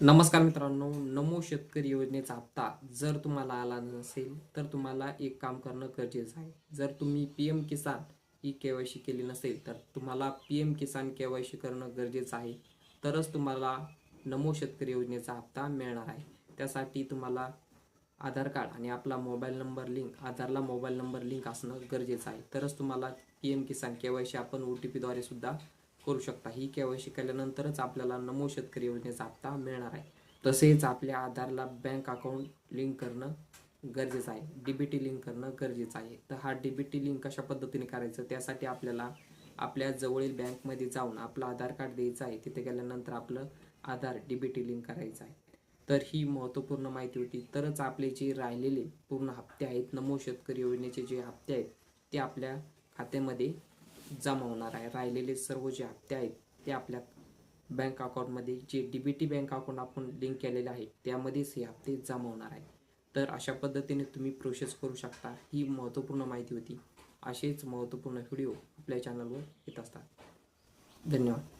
नमस्कार मित्रांनो नमो शेतकरी योजनेचा हप्ता जर तुम्हाला आला नसेल तर तुम्हाला एक काम करणं गरजेचं आहे. जर तुम्ही पी एम किसान ही के वाय सी केली नसेल तर तुम्हाला P M Kisan K Y C करणं गरजेचं आहे. तरच तुम्हाला नमो शेतकरी योजनेचा हप्ता मिळणार आहे. त्यासाठी तुम्हाला आधार कार्ड आणि आपला मोबाईल नंबर लिंक आधारला मोबाईल नंबर लिंक असणं गरजेचं आहे. तरच तुम्हाला P M Kisan K Y C आपण ओ टी पीद्वारे सुद्धा करू शकता. ही केवायसी केल्यानंतरच आपल्याला नमो शेतकरी योजनेचा हप्ता मिळणार आहे. तसेच आपल्या आधारला बँक अकाउंट लिंक करणं गरजेचं आहे. डीबीटी लिंक करणं गरजेचं आहे. तर हा डीबीटी लिंक कशा पद्धतीने करायचं? त्यासाठी आपल्याला आपल्या जवळील बँकमध्ये जाऊन आपलं आधार कार्ड द्यायचं आहे. तिथे गेल्यानंतर आपलं आधार डीबीटी लिंक करायचं आहे. तर ही महत्त्वपूर्ण माहिती होती. तरच आपले जे राहिलेले पूर्ण हप्ते आहेत नमो शेतकरी योजनेचे जे हप्ते आहेत ते आपल्या खात्यामध्ये जमा होणार आहे. राहिलेले सर्व जे हप्ते आहेत ते आपल्या बँक अकाउंटमध्ये जे D B T bank account आपण लिंक केलेले आहे त्यामध्येच हे हप्ते जमा होणार आहे. तर अशा पद्धतीने तुम्ही प्रोसेस करू शकता. ही महत्त्वपूर्ण माहिती होती. असेच महत्त्वपूर्ण व्हिडिओ आपल्या चॅनलवर येत असतात. धन्यवाद.